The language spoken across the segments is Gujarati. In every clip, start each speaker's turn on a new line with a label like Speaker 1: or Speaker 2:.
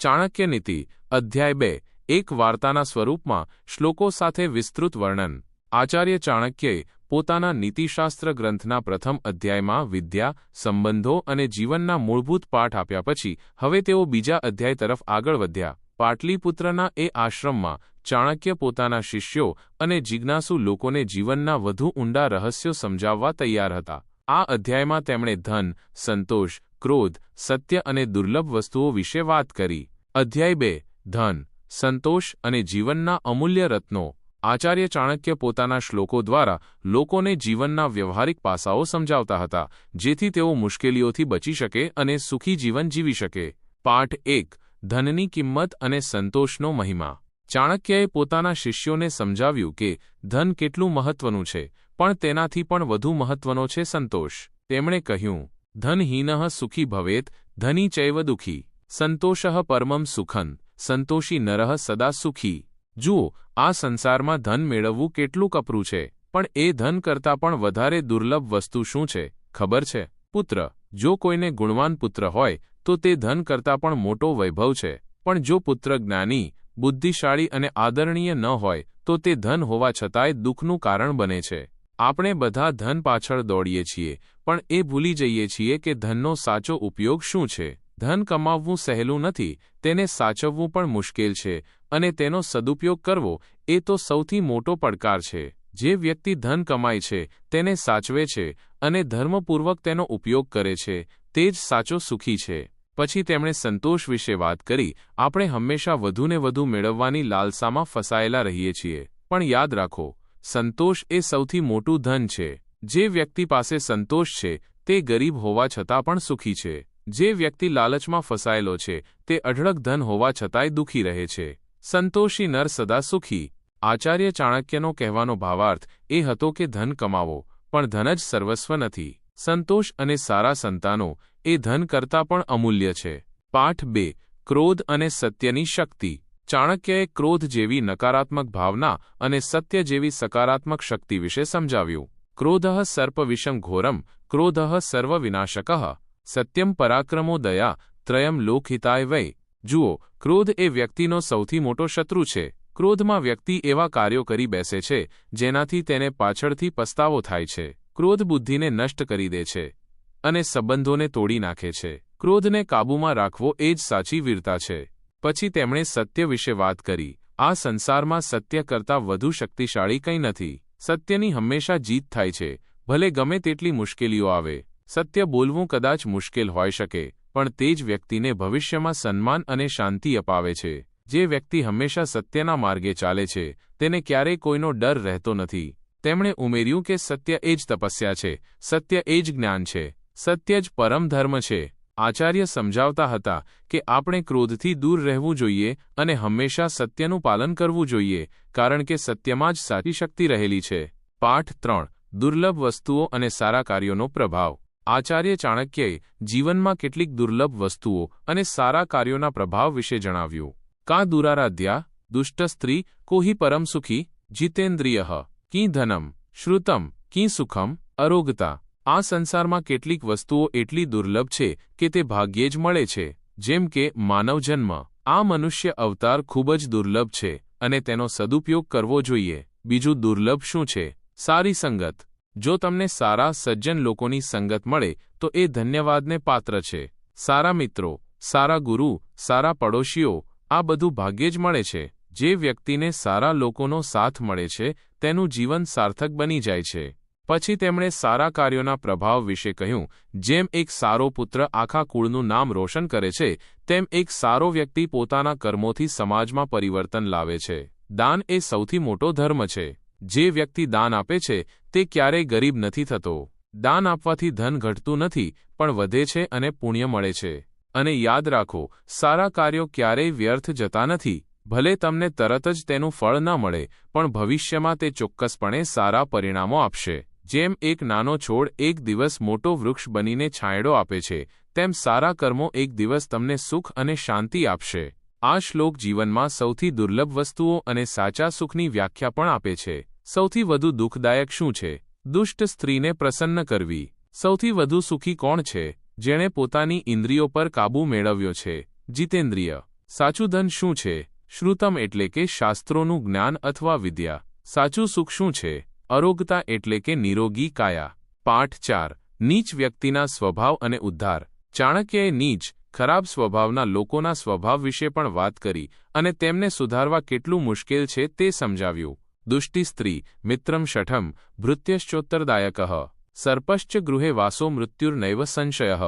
Speaker 1: ચાણક્ય નીતિ, અધ્યાય બે, એક વાર્તાના સ્વરૂપમાં શ્લોકો સાથે વિસ્તૃત વર્ણન. આચાર્ય ચાણક્યએ પોતાના નીતિશાસ્ત્ર ગ્રંથના પ્રથમ અધ્યાયમાં વિદ્યા, સંબંધો અને જીવનના મૂળભૂત પાઠ આપ્યા પછી હવે તેઓ બીજા અધ્યાય તરફ આગળ વધ્યા. પાટલીપુત્રના એ આશ્રમમાં ચાણક્ય પોતાના શિષ્યો અને જિજ્ઞાસુ લોકોને જીવનના વધુ ઊંડા રહસ્યો સમજાવવા તૈયાર હતા. આ અધ્યાયમાં તેમણે ધન, સંતોષ ક્રોધ, સત્ય અને દુર્લભ વસ્તુઓ વિશે વાત કરી. અધ્યાય બે, ધન, સંતોષ અને જીવનના અમૂલ્ય રત્નો. આચાર્ય ચાણક્ય પોતાના શ્લોકો દ્વારા લોકોને જીવનના વ્યવહારિક પાસાઓ સમજાવતા હતા, જેથી તેઓ મુશ્કેલીઓથી બચી શકે અને સુખી જીવન જીવી શકે. પાઠ એક, ધનની કિંમત અને સંતોષનો મહિમા. ચાણક્યએ પોતાના શિષ્યોને સમજાવ્યું કે, ધન કેટલું મહત્વનું છે, પણ તેનાથી પણ વધુ મહત્વનો છે સંતોષ. તેમણે કહ્યું ધનહીનઃ સુખી ભવેત, ધની ચૈવ દુઃખી. સંતોષ પરમમ સુખન સંતોષી નરહ સદા સુખી. જુઓ, આ સંસારમાં ધન મેળવવું કેટલું કપરું છે, પણ એ ધન કરતાં પણ વધારે દુર્લભ વસ્તુ શું છે, ખબર છે? પુત્ર, જો કોઈને ગુણવાન પુત્ર હોય, તો તે ધન કરતાં પણ મોટો વૈભવ છે. પણ જો પુત્ર જ્ઞાની, બુદ્ધિશાળી અને આદરણીય ન હોય, તો તે ધન હોવા છતાંય દુઃખનું કારણ બને છે. આપણે બધા ધન પાછળ દોડીએ છીએ, પણ એ ભૂલી જઈએ છીએ કે ધનનો સાચો ઉપયોગ શું છે. ધન કમાવવું સહેલું નથી, તેને સાચવવું પણ મુશ્કેલ છે, અને તેનો સદુપયોગ કરવો એ તો સૌથી મોટો પડકાર છે. જે વ્યક્તિ ધન કમાય છે, તેને સાચવે છે, અને ધર્મપૂર્વક તેનો ઉપયોગ કરે છે, તે જ સાચો સુખી છે. પછી તેમણે સંતોષ વિશે વાત કરી, આપણે હંમેશા વધુને વધુ મેળવવાની લાલસામાં ફસાયેલા રહીએ છીએ. પણ યાદ રાખો સંતોષ એ સૌથી મોટું ધન છે. જે વ્યક્તિ પાસે સંતોષ છે, તે ગરીબ હોવા છતાં પણ સુખી છે. જે વ્યક્તિ લાલચમાં ફસાયેલો છે, તે અઢળક ધન હોવા છતાંય દુઃખી રહે છે. સંતોષી નર સદા સુખી. આચાર્ય ચાણક્યનો કહેવાનો ભાવાર્થ એ હતો કે ધન કમાવો, પણ ધન જ સર્વસ્વ નથી. સંતોષ અને સારા સંતાનો એ ધન કરતાં પણ અમૂલ્ય છે. પાઠ બે, ક્રોધ અને સત્યની શક્તિ. ચાણક્યએ ક્રોધ જેવી નકારાત્મક ભાવના અને સત્ય જેવી સકારાત્મક શક્તિ વિશે સમજાવ્યું. ક્રોધઃ સર્પવિષમ ઘોરમ, ક્રોધઃ સર્વવિનાશક, સત્યમ પરાક્રમો દયા, ત્રયમ લોકહિતાય વય જુઓ, ક્રોધ એ વ્યક્તિનો સૌથી મોટો શત્રુ છે. ક્રોધમાં વ્યક્તિ એવા કાર્યો કરી બેસે છે, જેનાથી તેને પાછળથી પસ્તાવો થાય છે. ક્રોધ બુદ્ધિને નષ્ટ કરી દે છે અને સંબંધોને તોડી નાખે છે. ક્રોધને કાબૂમાં રાખવો એ જ સાચી વીરતા છે. પછી તેમણે સત્ય વિશે વાત કરી. આ સંસારમાં સત્ય કરતાં વધુ શક્તિશાળી કંઈ નથી. સત્યની હંમેશા જીત થાય છે. ભલે ગમે તેટલી મુશ્કેલીઓ આવે. સત્ય બોલવું કદાચ મુશ્કેલ હોઈ શકે, પણ તે જ વ્યક્તિને ભવિષ્યમાં સન્માન અને શાંતિ અપાવે છે. જે વ્યક્તિ હંમેશા સત્યના માર્ગે ચાલે છે, તેને ક્યારેય કોઈનો ડર રહેતો નથી. તેમણે ઉમેર્યું કે સત્ય એ જ તપસ્યા છે. સત્ય એ જ જ્ઞાન છે. સત્ય જ પરમ ધર્મ છે. આચાર્ય સમજાવતા હતા કે આપણે ક્રોધથી દૂર રહેવું જોઈએ અને હંમેશા સત્યનું પાલન કરવું જોઈએ, કારણ કે સત્યમાં જ સાચી શક્તિ રહેલી છે. પાઠ ત્રણ. દુર્લભ વસ્તુઓ અને સારા કાર્યોનો પ્રભાવ. આચાર્ય ચાણક્યએ જીવનમાં કેટલીક દુર્લભ વસ્તુઓ અને સારા કાર્યોના પ્રભાવ વિશે જણાવ્યું. કા દુરારાધ્યા, દુષ્ટ સ્ત્રી, કોહી પરમ સુખી, જીતેન્દ્રિય, કી ધનમ, શ્રુતમ, કી સુખમ, અરોગતા. આ સંસારમાં કેટલીક વસ્તુઓ એટલી દુર્લભ છે કે તે ભાગ્યે જ મળે છે. જેમ કે, માનવજન્મ. આ મનુષ્ય અવતાર ખૂબ જ દુર્લભ છે અને તેનો સદુપયોગ કરવો જોઈએ. બીજું દુર્લભ શું છે? સારી સંગત. જો તમને સારા, સજ્જન લોકોની સંગત મળે, તો એ ધન્યવાદને પાત્ર છે. સારા મિત્રો, સારા ગુરુ, સારા પડોશીઓ, આ બધું ભાગ્યે જ મળે છે. જે વ્યક્તિને સારા લોકોનો સાથ મળે છે, તેનું જીવન સાર્થક બની જાય છે. પછી તેમણે સારા કાર્યોના પ્રભાવ વિશે કહ્યું, જેમ એક સારો પુત્ર આખા કુળનું નામ રોશન કરે છે, તેમ એક સારો વ્યક્તિ પોતાના કર્મોથી સમાજમાં પરિવર્તન લાવે છે. દાન એ સૌથી મોટો ધર્મ છે. જે વ્યક્તિ દાન આપે છે, તે ક્યારેય ગરીબ નથી થતો. દાન આપવાથી ધન ઘટતું નથી, પણ વધે છે અને પુણ્ય મળે છે. અને યાદ રાખો, સારા કાર્યો ક્યારેય વ્યર્થ જતા નથી. ભલે તમને તરત જ તેનું ફળ ન મળે, પણ ભવિષ્યમાં તે ચોક્કસપણે સારા પરિણામો આપશે. જેમ એક નાનો છોડ એક દિવસ મોટો વૃક્ષ બનીને છાંયડો આપે છે, તેમ સારા કર્મો એક દિવસ તમને સુખ અને શાંતિ આપશે. આ શ્લોક જીવનમાં સૌથી દુર્લભ વસ્તુઓ અને સાચા સુખની વ્યાખ્યા પણ આપે છે. સૌથી વધુ દુઃખદાયક શું છે? દુષ્ટ સ્ત્રીને પ્રસન્ન કરવી. સૌથી વધુ સુખી કોણ છે? જેણે પોતાની ઇન્દ્રિયો પર કાબૂ મેળવ્યો છે. જીતેન્દ્રિય. સાચું ધન શું છે? શ્રુતમ એટલે કે શાસ્ત્રોનું જ્ઞાન અથવા વિદ્યા. સાચું સુખ શું છે? અરોગતા એટલે કે નિરોગી કાયા. પાઠ ચાર, નીચ વ્યક્તિના સ્વભાવ અને ઉદ્ધાર. ચાણક્યએ નીચ, ખરાબ સ્વભાવના લોકોના સ્વભાવ વિશે પણ વાત કરી અને તેમને સુધારવા કેટલું મુશ્કેલ છે તે સમજાવ્યું. દુષ્ટિ સ્ત્રી, મિત્રમ શઠમ, ભૃત્યશ્ચોત્તરદાયક. સર્પશ્ચ ગૃહે વાસો મૃત્યુર્નૈવ સંશય.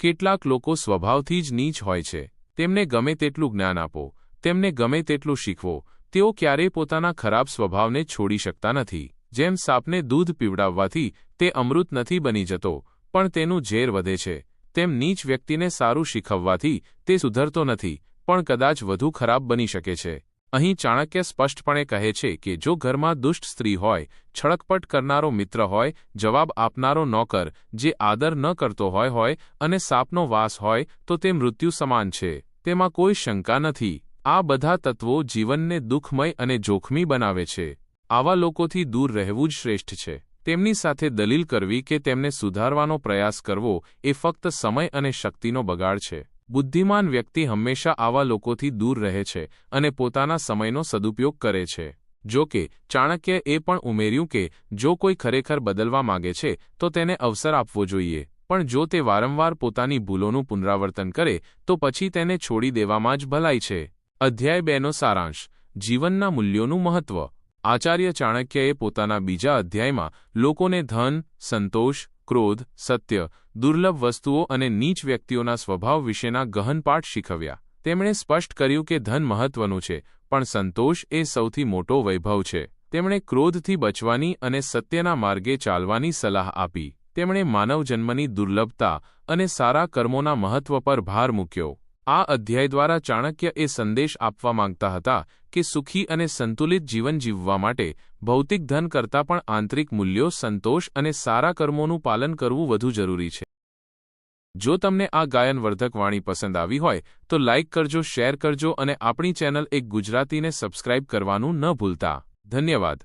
Speaker 1: કેટલાક લોકો સ્વભાવથી જ નીચ હોય છે. તેમને ગમે તેટલું જ્ઞાન આપો. તેમને ગમે તેટલું શીખવો. તેઓ ક્યારેય પોતાના ખરાબ સ્વભાવને છોડી શકતા નથી. જેમ સાપને દૂધ પીવડાવવાથી તે અમૃત નથી બની જતો, પણ તેનું ઝેર વધે છે. તેમ નીચ વ્યક્તિને સારું શીખવવાથી તે સુધરતો નથી, પણ કદાચ વધુ ખરાબ બની શકે છે. અહીં ચાણક્ય સ્પષ્ટપણે કહે છે કે, જો ઘરમાં દુષ્ટ સ્ત્રી હોય, છળકપટ કરનારો મિત્ર હોય, જવાબ આપનારો નોકર, જે આદર ન કરતો હોય હોય, અને સાપનો વાસ હોય, તો તે મૃત્યુ સમાન છે. તેમાં કોઈ શંકા નથી. આ બધા તત્વો જીવનને દુઃખમય અને જોખમી બનાવે છે. આવા લોકોથી દૂર રહેવું જ શ્રેષ્ઠ છે. તેમની સાથે દલીલ કરવી કે તેમને સુધારવાનો પ્રયાસ કરવો એ ફક્ત સમય અને શક્તિનો બગાડ છે. બુદ્ધિમાન વ્યક્તિ હંમેશા આવા લોકોથી દૂર રહે છે અને પોતાના સમયનો સદુપયોગ કરે છે. જો કે ચાણક્યએ એ પણ ઉમેર્યું કે, જો કોઈ ખરેખર બદલવા માગે છે, તો તેને અવસર આપવો જોઈએ. પણ જો તે વારંવાર પોતાની ભૂલોનું પુનરાવર્તન કરે, તો પછી તેને છોડી દેવામાં જ ભલાઈ છે. અધ્યાય બેનો સારાંશ. જીવનના મૂલ્યોનું મહત્વ. આચાર્ય ચાણક્યએ પોતાના બીજા અધ્યાયમાં લોકોને ધન, સંતોષ, ક્રોધ, સત્ય, દુર્લભ વસ્તુઓ અને નીચ વ્યક્તિઓના સ્વભાવ વિશેના ગહન પાઠ શીખવ્યા. તેમણે સ્પષ્ટ કર્યું કે ધન મહત્વનું છે, પણ સંતોષ એ સૌથી મોટો વૈભવ છે. તેમણે ક્રોધથી બચવાની અને સત્યના માર્ગે ચાલવાની સલાહ આપી. તેમણે માનવજન્મની દુર્લભતા અને સારા કર્મોના મહત્વ પર ભાર મૂક્યો. આ અધ્યાય દ્વારા ચાણક્ય એ સંદેશ આપવા માંગતા હતા કે સુખી અને સંતુલિત જીવન જીવવા માટે ભૌતિક ધન કરતાં પણ આંતરિક મૂલ્યો સંતોષ અને સારા કર્મોનું પાલન કરવું વધુ જરૂરી છે. જો તમને આ ગાયનવર્ધક વાણી પસંદ આવી હોય, તો લાઇક કરજો, શેર કરજો અને આપણી ચેનલ એક ગુજરાતીને સબસ્ક્રાઇબ કરવાનું ન ભૂલતા. ધન્યવાદ.